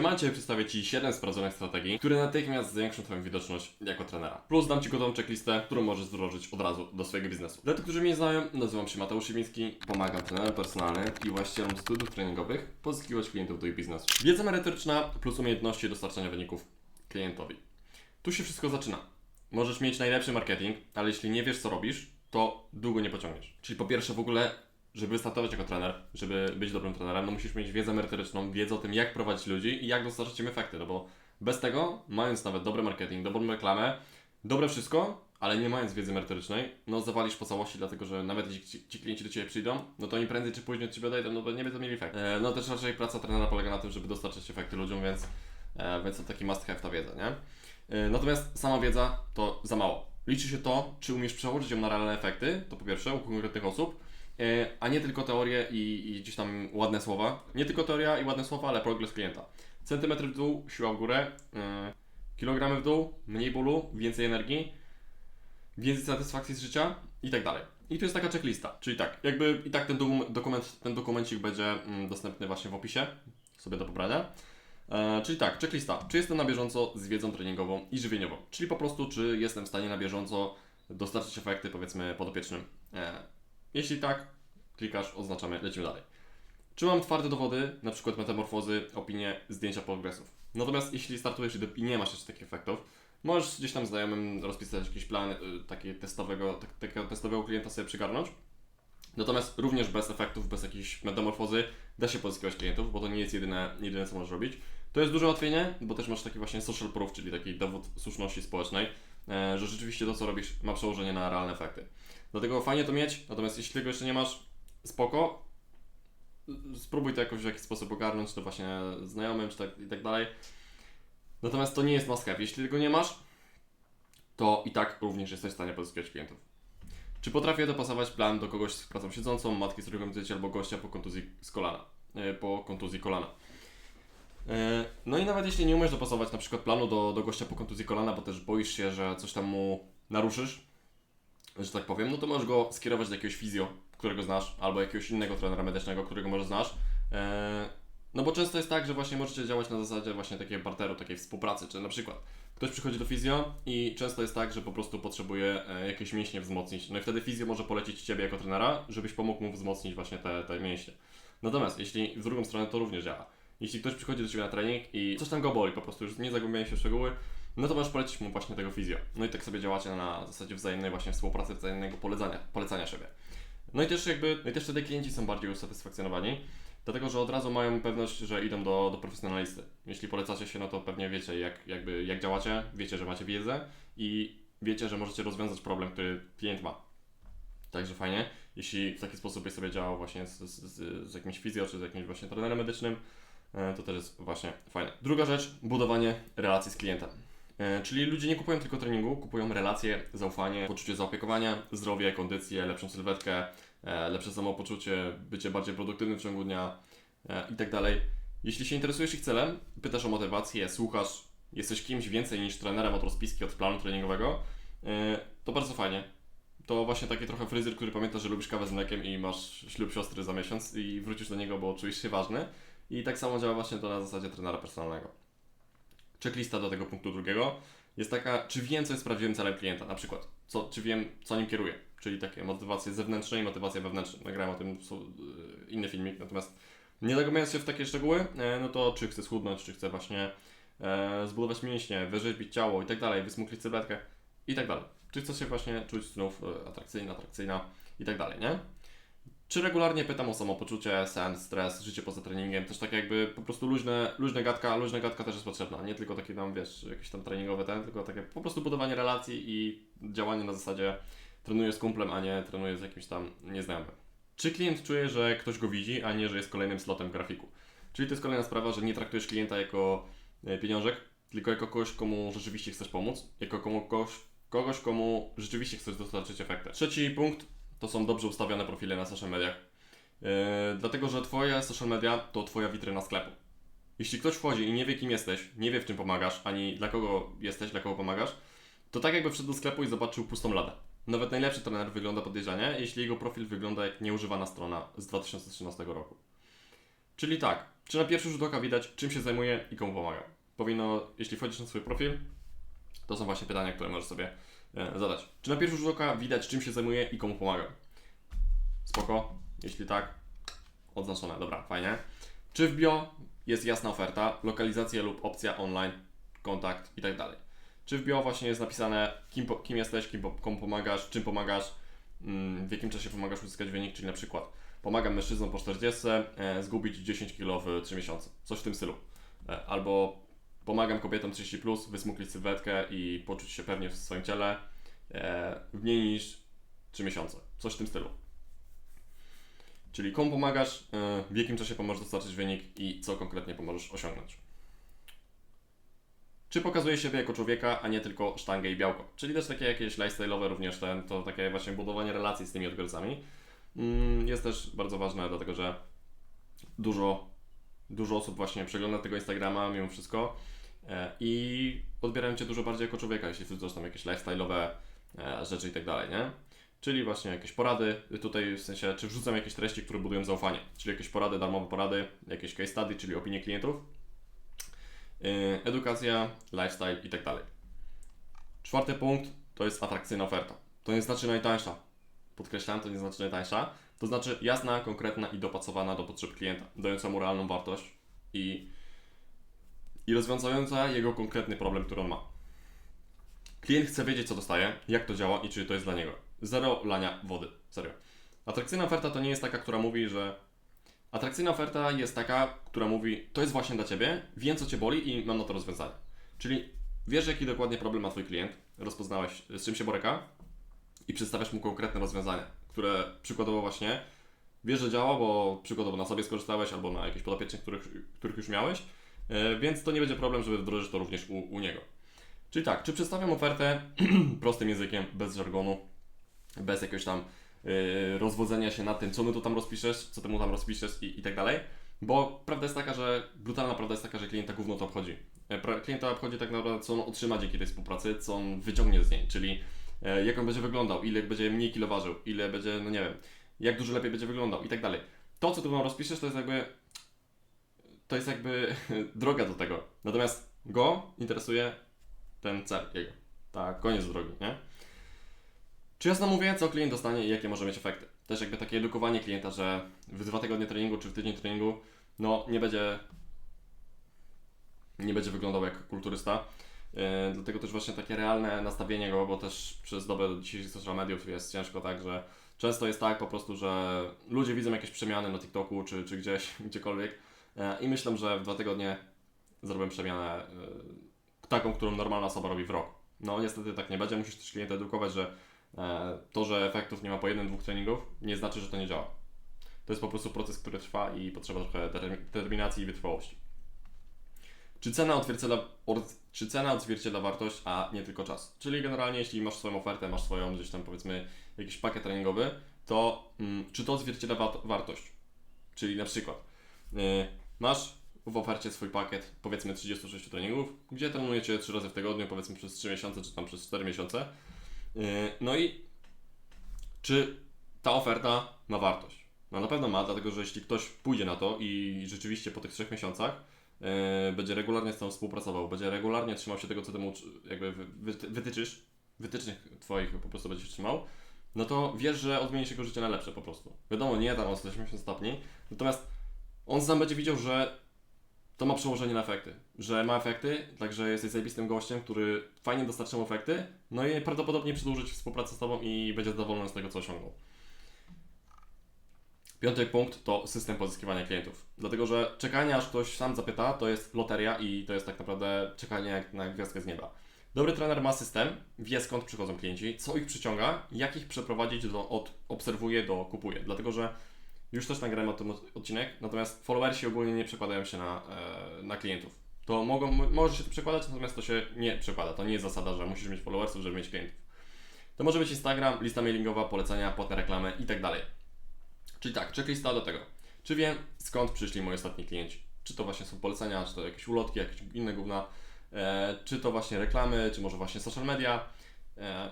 Macie przedstawię Ci 7 sprawdzonych strategii, które natychmiast zwiększą Twoją widoczność jako trenera. Plus dam Ci gotową checklistę, którą możesz wdrożyć od razu do swojego biznesu. Dla tych, którzy mnie nie znają, nazywam się Mateusz Siwiński, pomagam trenerom personalnym i właścicielom studiów treningowych pozyskiwać klientów do ich biznesu. Wiedza merytoryczna plus umiejętności dostarczania wyników klientowi. Tu się wszystko zaczyna. Możesz mieć najlepszy marketing, ale jeśli nie wiesz co robisz, to długo nie pociągniesz. Czyli po pierwsze w ogóle, żeby wystartować jako trener, żeby być dobrym trenerem, no musisz mieć wiedzę merytoryczną, wiedzę o tym jak prowadzić ludzi i jak dostarczyć im efekty, no bo bez tego, mając nawet dobry marketing, dobrą reklamę, dobre wszystko, ale nie mając wiedzy merytorycznej, no zawalisz po całości, dlatego że nawet jeśli ci, ci klienci do Ciebie przyjdą, no to oni prędzej czy później od Ciebie odejdą, no bo nie będą mieli efekt. E, no też raczej praca trenera polega na tym, żeby dostarczyć efekty ludziom, więc, e, więc to taki must have ta wiedza, nie? E, Natomiast sama wiedza to za mało. Liczy się to, czy umiesz przełożyć ją na realne efekty, to po pierwsze, u konkretnych osób, a nie tylko teorie i, i gdzieś tam ładne słowa. Nie tylko teoria i ładne słowa, ale progres klienta. Centymetry w dół, siła w górę, e, kilogramy w dół, mniej bólu, więcej energii, więcej satysfakcji z życia i tak dalej. I tu jest taka checklista, czyli tak, jakby i tak ten dokum- dokument, ten dokumencik będzie mm, dostępny właśnie w opisie, sobie do pobrania. E, czyli tak, checklista. Czy jestem na bieżąco z wiedzą treningową i żywieniową? Czyli po prostu, czy jestem w stanie na bieżąco dostarczyć efekty, powiedzmy, podopiecznym. E, jeśli tak, klikasz, oznaczamy, lecimy dalej. Czy mam twarde dowody, na przykład metamorfozy, opinie, zdjęcia progresów? Natomiast jeśli startujesz i nie masz jeszcze takich efektów, możesz gdzieś tam znajomym rozpisać jakiś plan y, taki testowego, tak, takiego testowego klienta sobie przygarnąć. Natomiast również bez efektów, bez jakiejś metamorfozy da się pozyskiwać klientów, bo to nie jest jedyne, jedyne co możesz robić. To jest duże ułatwienie, bo też masz taki właśnie social proof, czyli taki dowód słuszności społecznej, że rzeczywiście to co robisz ma przełożenie na realne efekty. Dlatego fajnie to mieć, natomiast jeśli tego jeszcze nie masz, spoko. Spróbuj to jakoś w jakiś sposób ogarnąć, czy to właśnie znajomym, czy tak i tak dalej. Natomiast to nie jest must have. Jeśli tego nie masz, to i tak również jesteś w stanie pozyskiwać klientów. Czy potrafię dopasować plan do kogoś z pracą siedzącą, matki z trójką dzieci albo gościa po kontuzji z kolana, e, po kontuzji kolana? E, No i nawet jeśli nie umiesz dopasować na przykład planu do, do gościa po kontuzji kolana, bo też boisz się, że coś tam mu naruszysz, że tak powiem, no to możesz go skierować do jakiegoś fizjo, którego znasz, albo jakiegoś innego trenera medycznego, którego może znasz. E, No bo często jest tak, że właśnie możecie działać na zasadzie właśnie takiego parteru, takiej współpracy, czy na przykład ktoś przychodzi do fizjo i często jest tak, że po prostu potrzebuje e, jakieś mięśnie wzmocnić. No i wtedy fizjo może polecić Ciebie jako trenera, żebyś pomógł mu wzmocnić właśnie te, te mięśnie. Natomiast jeśli w drugą stronę to również działa. Jeśli ktoś przychodzi do Ciebie na trening i coś tam go boli, po prostu już nie zagłębiają się w szczegóły, no to możesz polecić mu właśnie tego fizjo. No i tak sobie działacie na zasadzie wzajemnej właśnie współpracy, wzajemnego polecania, polecania siebie. No i też jakby, no i też wtedy klienci są bardziej usatysfakcjonowani, dlatego że od razu mają pewność, że idą do, do profesjonalisty. Jeśli polecacie się, no to pewnie wiecie jak, jakby, jak działacie, wiecie, że macie wiedzę i wiecie, że możecie rozwiązać problem, który klient ma. Także fajnie, jeśli w taki sposób sobie działał właśnie z, z, z, jakimś fizjo, czy z jakimś właśnie trenerem medycznym, to też jest właśnie fajne. Druga rzecz, budowanie relacji z klientem. E, Czyli ludzie nie kupują tylko treningu, kupują relacje, zaufanie, poczucie zaopiekowania, zdrowie, kondycję, lepszą sylwetkę, e, lepsze samopoczucie, bycie bardziej produktywnym w ciągu dnia e, i tak. Jeśli się interesujesz ich celem, pytasz o motywację, słuchasz, jesteś kimś więcej niż trenerem od rozpiski, od planu treningowego, e, to bardzo fajnie. To właśnie taki trochę fryzjer, który pamięta, że lubisz kawę z mlekiem i masz ślub siostry za miesiąc i wrócisz do niego, bo czujesz się ważny. I tak samo działa właśnie to na zasadzie trenera personalnego checklista do tego punktu drugiego jest taka, czy wiem, co jest prawdziwym celem klienta, na przykład, co, czy wiem, co nim kieruje, czyli takie motywacje zewnętrzne i motywacje wewnętrzne. Nagrałem o tym y, inny filmik, natomiast nie zagłębiając się w takie szczegóły, e, no to czy chcę schudnąć, czy chcę właśnie e, zbudować mięśnie, wyrzeźbić ciało i tak dalej, wysmuklić sylwetkę i tak dalej. Czy chcę się właśnie czuć znów e, atrakcyjna, atrakcyjna i tak dalej, nie? Czy regularnie pytam o samopoczucie, sen, stres, życie poza treningiem, też tak jakby po prostu luźne, luźne gadka, luźna gadka też jest potrzebna, nie tylko takie tam, wiesz, jakieś tam treningowe ten, tylko takie po prostu budowanie relacji i działanie na zasadzie trenuję z kumplem, a nie trenuję z jakimś tam nieznajomym. Czy klient czuje, że ktoś go widzi, a nie, że jest kolejnym slotem w grafiku? Czyli to jest kolejna sprawa, że nie traktujesz klienta jako e, pieniążek, tylko jako kogoś, komu rzeczywiście chcesz pomóc, jako komu, kogoś, kogoś, komu rzeczywiście chcesz dostarczyć efekty. Trzeci punkt to są dobrze ustawione profile na social mediach. Yy, dlatego, że Twoje social media to Twoja witryna sklepu. Jeśli ktoś wchodzi i nie wie, kim jesteś, nie wie, w czym pomagasz, ani dla kogo jesteś, dla kogo pomagasz, to tak jakby wszedł do sklepu i zobaczył pustą ladę. Nawet najlepszy trener wygląda podejrzanie, jeśli jego profil wygląda jak nieużywana strona z 2013 roku. Czyli tak, Czy na pierwszy rzut oka widać, czym się zajmuje i komu pomaga? Powinno, jeśli wchodzisz na swój profil, to są właśnie pytania, które możesz sobie zadać. Czy na pierwszy rzut oka widać, czym się zajmuje i komu pomaga? Spoko. Jeśli tak, odznaczone. Dobra, fajnie. Czy w bio jest jasna oferta, lokalizacja lub opcja online, kontakt i tak dalej? Czy w bio właśnie jest napisane, kim, po, kim jesteś, kim, komu pomagasz, czym pomagasz, mm, w jakim czasie pomagasz uzyskać wynik, czyli na przykład pomagam mężczyznom po 40 e, zgubić 10 kg w 3 miesiące, coś w tym stylu. E, albo pomagam kobietom 30+, plus, wysmuklić sylwetkę i poczuć się pewnie w swoim ciele e, w mniej niż 3 miesiące, coś w tym stylu. Czyli komu pomagasz, e, w jakim czasie pomożesz dostarczyć wynik i co konkretnie pomożesz osiągnąć. Czy pokazuje siebie jako człowieka, a nie tylko sztangę i białko. Czyli też takie jakieś lifestyle'owe również ten, to takie właśnie budowanie relacji z tymi odbiorcami. Mm, Jest też bardzo ważne, dlatego że dużo, dużo osób właśnie przegląda tego Instagrama mimo wszystko i odbierają Cię dużo bardziej jako człowieka, jeśli wrzucasz tam jakieś lifestyle'owe e, rzeczy i tak dalej, nie? Czyli właśnie jakieś porady, tutaj w sensie, czy wrzucam jakieś treści, które budują zaufanie, czyli jakieś porady, darmowe porady, jakieś case study, czyli opinie klientów, yy, edukacja, lifestyle i tak dalej. Czwarty punkt to jest atrakcyjna oferta. To nie znaczy najtańsza. Podkreślam, to nie znaczy najtańsza. To znaczy jasna, konkretna i dopasowana do potrzeb klienta, dająca mu realną wartość i, i rozwiązująca jego konkretny problem, który on ma. Klient chce wiedzieć, co dostaje, jak to działa i czy to jest dla niego. Zero lania wody. Serio. Atrakcyjna oferta to nie jest taka, która mówi, że. Atrakcyjna oferta jest taka, która mówi, to jest właśnie dla ciebie, wiem co cię boli i mam na to rozwiązanie. Czyli wiesz, jaki dokładnie problem ma twój klient, rozpoznałeś, z czym się boryka i przedstawiasz mu konkretne rozwiązanie, które przykładowo właśnie wiesz, że działa, bo przykładowo na sobie skorzystałeś albo na jakichś podopiecznych, których, których już miałeś, więc to nie będzie problem, żeby wdrożyć to również u, u niego. Czyli tak, czy przedstawiam ofertę prostym językiem, bez żargonu, bez jakiegoś tam yy, rozwodzenia się nad tym, co my tu tam rozpiszesz, co ty mu tam rozpiszesz i, i tak dalej. Bo prawda jest taka, że brutalna prawda jest taka, że klienta gówno to obchodzi. E, Klienta obchodzi tak naprawdę, co on otrzyma dzięki tej współpracy, co on wyciągnie z niej, czyli e, jak on będzie wyglądał, ile będzie mniej kilo ważył, ile będzie, no nie wiem, jak dużo lepiej będzie wyglądał i tak dalej. To, co ty mu rozpiszesz, to jest jakby to jest jakby droga do tego. Natomiast go interesuje ten cel jego. Tak, koniec drogi, nie? Czy jasno mówię, co klient dostanie i jakie może mieć efekty? Też jakby takie edukowanie klienta, że w dwa tygodnie treningu czy w tydzień treningu, no nie będzie nie będzie wyglądał jak kulturysta. Yy, dlatego też właśnie takie realne nastawienie go, bo też przez dobę dzisiejszych social mediów jest ciężko tak, że często jest tak po prostu, że ludzie widzą jakieś przemiany na TikToku czy, czy gdzieś, gdziekolwiek i myślą, że w dwa tygodnie zrobię przemianę yy, taką, którą normalna osoba robi w rok. No niestety tak nie będzie, musisz też klienta edukować, że e, to, że efektów nie ma po jednym, dwóch treningów, nie znaczy, że to nie działa. To jest po prostu proces, który trwa i potrzeba trochę determi- determinacji i wytrwałości. Czy cena, odzwierciedla, czy cena odzwierciedla wartość, a nie tylko czas? Czyli generalnie, jeśli masz swoją ofertę, masz swoją gdzieś tam powiedzmy jakiś pakiet treningowy, to mm, czy to odzwierciedla wa- wartość? Czyli na przykład masz w ofercie swój pakiet powiedzmy 36 treningów, gdzie trenujecie 3 razy w tygodniu, powiedzmy przez 3 miesiące, czy tam przez 4 miesiące. Yy, No i czy ta oferta ma wartość? No na pewno ma, dlatego że jeśli ktoś pójdzie na to i rzeczywiście po tych 3 miesiącach yy, będzie regularnie z tą współpracował, będzie regularnie trzymał się tego, co ty mu jakby wy- wy- wytyczysz, wytycznych twoich po prostu będziesz trzymał, no to wiesz, że odmieni się jego życie na lepsze po prostu. Wiadomo, nie tam o 180 stopni, natomiast on sam będzie widział, że to ma przełożenie na efekty. Że ma efekty, także jesteś zajebistym gościem, który fajnie dostarcza mu efekty, no i prawdopodobnie przedłużyć współpracę z Tobą i będzie zadowolony z tego, co osiągnął. Piąty punkt to system pozyskiwania klientów. Dlatego, że czekanie aż ktoś sam zapyta, to jest loteria i to jest tak naprawdę czekanie jak na gwiazdkę z nieba. Dobry trener ma system, wie skąd przychodzą klienci, co ich przyciąga, jak ich przeprowadzić do, od obserwuje do kupuje. Dlatego, że już też nagrałem o tym od- odcinek, natomiast followersi ogólnie nie przekładają się na, e, na klientów. To mogą, może się to przekładać, natomiast to się nie przekłada. To nie jest zasada, że musisz mieć followersów, żeby mieć klientów. To może być Instagram, lista mailingowa, polecenia, płatne reklamy i tak dalej. Czyli tak, checklista do tego. Czy wiem, skąd przyszli moi ostatni klienci? Czy to właśnie są polecenia, czy to jakieś ulotki, jakieś inne gówna, e, czy to właśnie reklamy, czy może właśnie social media e,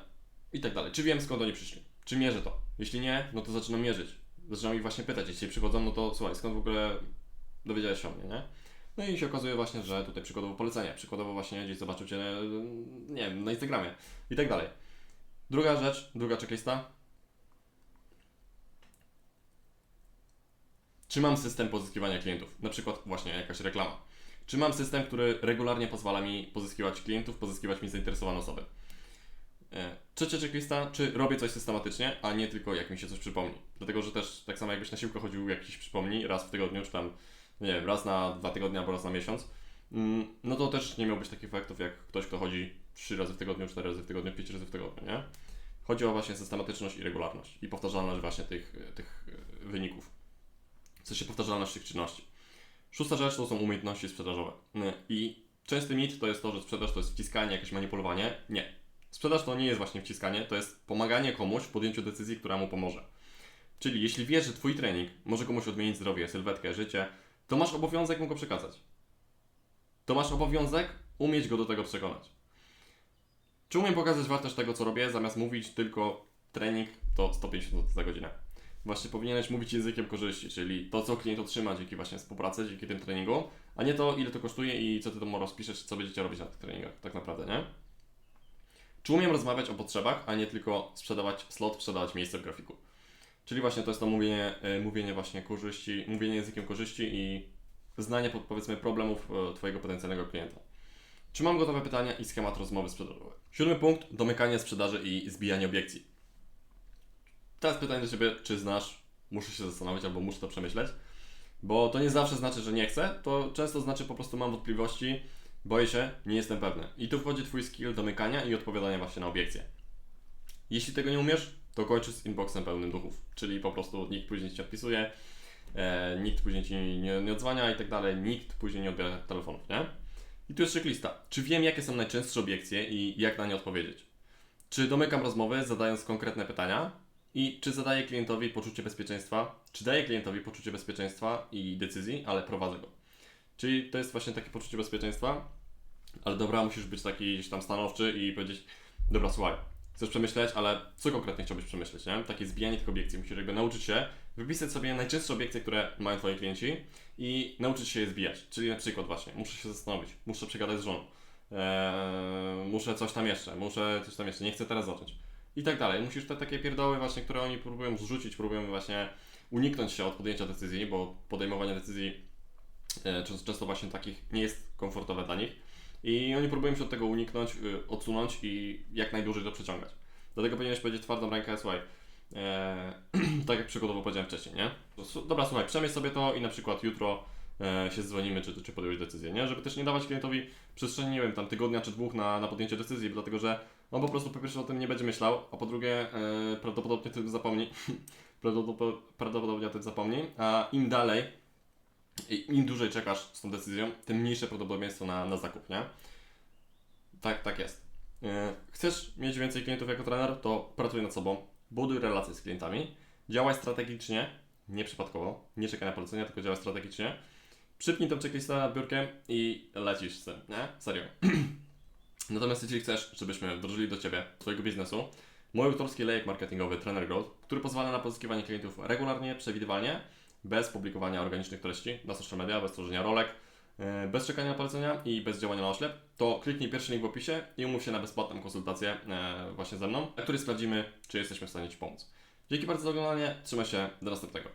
i tak dalej. Czy wiem, skąd oni przyszli? Czy mierzę to? Jeśli nie, no to zaczynam mierzyć. Zaczynam ich właśnie pytać, jeśli przychodzą, no to słuchaj, skąd w ogóle dowiedziałeś się o mnie, nie? No i się okazuje właśnie, że tutaj przykładowo polecenie, przykładowo właśnie gdzieś zobaczył Cię, nie wiem, na Instagramie i tak dalej. Druga rzecz, druga checklista. Czy mam system pozyskiwania klientów? Na przykład właśnie jakaś reklama. Czy mam system, który regularnie pozwala mi pozyskiwać klientów, pozyskiwać mi zainteresowane osoby? E, Trzecia checklista, czy robię coś systematycznie, a nie tylko jak mi się coś przypomni. Dlatego, że też tak samo jakbyś na siłkę chodził jakiś przypomni raz w tygodniu, czy tam, nie wiem, raz na dwa tygodnie albo raz na miesiąc, mm, no to też nie miałbyś takich efektów jak ktoś, kto chodzi trzy razy w tygodniu, cztery razy w tygodniu, pięć razy w tygodniu, nie? Chodzi o właśnie systematyczność i regularność i powtarzalność właśnie tych, tych e, wyników. W sensie powtarzalność tych czynności. Szósta rzecz to są umiejętności sprzedażowe. Mm, I częsty mit to jest to, że sprzedaż to jest wciskanie, jakieś manipulowanie. Nie. Sprzedaż to nie jest właśnie wciskanie, to jest pomaganie komuś w podjęciu decyzji, która mu pomoże. Czyli jeśli wiesz, że Twój trening może komuś odmienić zdrowie, sylwetkę, życie, to masz obowiązek mu go przekazać. To masz obowiązek umieć go do tego przekonać. Czy umiem pokazać wartość tego, co robię, zamiast mówić tylko trening to 150 zł za godzinę? Właśnie powinieneś mówić językiem korzyści, czyli to, co klient otrzyma dzięki właśnie współpracy, dzięki tym treningu, a nie to, ile to kosztuje i co ty tam rozpiszesz, co będziecie robić na tych treningach, tak naprawdę, nie? Czy umiem rozmawiać o potrzebach, a nie tylko sprzedawać slot, sprzedawać miejsce w grafiku? Czyli właśnie to jest to mówienie, e, mówienie właśnie korzyści, mówienie językiem korzyści i znanie po- powiedzmy problemów e, Twojego potencjalnego klienta. Czy mam gotowe pytania i schemat rozmowy sprzedażowej? Siódmy punkt, domykanie sprzedaży i zbijanie obiekcji. Teraz pytanie do Ciebie, czy znasz? Muszę się zastanowić albo muszę to przemyśleć, bo to nie zawsze znaczy, że nie chcę, to często znaczy po prostu mam wątpliwości, boję się, nie jestem pewny. I tu wchodzi Twój skill domykania i odpowiadania właśnie na obiekcje. Jeśli tego nie umiesz, to kończysz z inboxem pełnym duchów, czyli po prostu nikt później Ci odpisuje, e, nikt później Ci nie, nie odzwania i tak dalej, nikt później nie odbiera telefonów, nie? I tu jest checklista. Czy wiem, jakie są najczęstsze obiekcje i jak na nie odpowiedzieć? Czy domykam rozmowy, zadając konkretne pytania? I czy zadaję klientowi poczucie bezpieczeństwa? Czy daję klientowi poczucie bezpieczeństwa i decyzji, ale prowadzę go? Czyli to jest właśnie takie poczucie bezpieczeństwa, ale dobra, musisz być taki gdzieś tam stanowczy i powiedzieć, dobra, słuchaj, chcesz przemyśleć, ale co konkretnie chciałbyś przemyśleć, nie? Takie zbijanie tych obiekcji. Musisz jakby nauczyć się wypisać sobie najczęstsze obiekcje, które mają Twoi klienci i nauczyć się je zbijać. Czyli na przykład właśnie, muszę się zastanowić, muszę przegadać z żoną, eee, muszę coś tam jeszcze, muszę coś tam jeszcze, nie chcę teraz zacząć. I tak dalej. Musisz te takie pierdoły właśnie, które oni próbują zrzucić, próbują właśnie uniknąć się od podjęcia decyzji, bo podejmowanie decyzji e, często, często właśnie takich nie jest komfortowe dla nich. I oni próbują się od tego uniknąć, y, odsunąć i jak najdłużej to przeciągać. Dlatego powinieneś powiedzieć twardą rękę, słuchaj, e, tak jak przykładowo powiedziałem wcześniej, nie? Dobra, słuchaj, przemyśl sobie to i na przykład jutro e, się dzwonimy, czy, czy podjąłeś decyzję, nie? Żeby też nie dawać klientowi przestrzeni, nie wiem, tam tygodnia czy dwóch na, na podjęcie decyzji, dlatego że on po prostu po pierwsze o tym nie będzie myślał, a po drugie e, prawdopodobnie o tym zapomni. Prawdopodobnie o tym zapomni, a im dalej, i im dłużej czekasz z tą decyzją, tym mniejsze prawdopodobieństwo na, na zakup, nie? Tak, tak jest. E, Chcesz mieć więcej klientów jako trener, to pracuj nad sobą, buduj relacje z klientami, działaj strategicznie, nie przypadkowo, nie czekaj na polecenia, tylko działaj strategicznie. Przypnij tą checklistę nad biurkiem i lecisz z tym, nie? Serio. Natomiast jeśli chcesz, żebyśmy wdrożyli do Ciebie, Twojego biznesu, mój autorski lejek marketingowy Trainer Growth, który pozwala na pozyskiwanie klientów regularnie, przewidywalnie, bez publikowania organicznych treści na social media, bez tworzenia rolek, e, bez czekania na polecenia i bez działania na oślep, to kliknij pierwszy link w opisie i umów się na bezpłatną konsultację e, właśnie ze mną, na której sprawdzimy, czy jesteśmy w stanie Ci pomóc. Dzięki bardzo za oglądanie, trzymaj się, do następnego.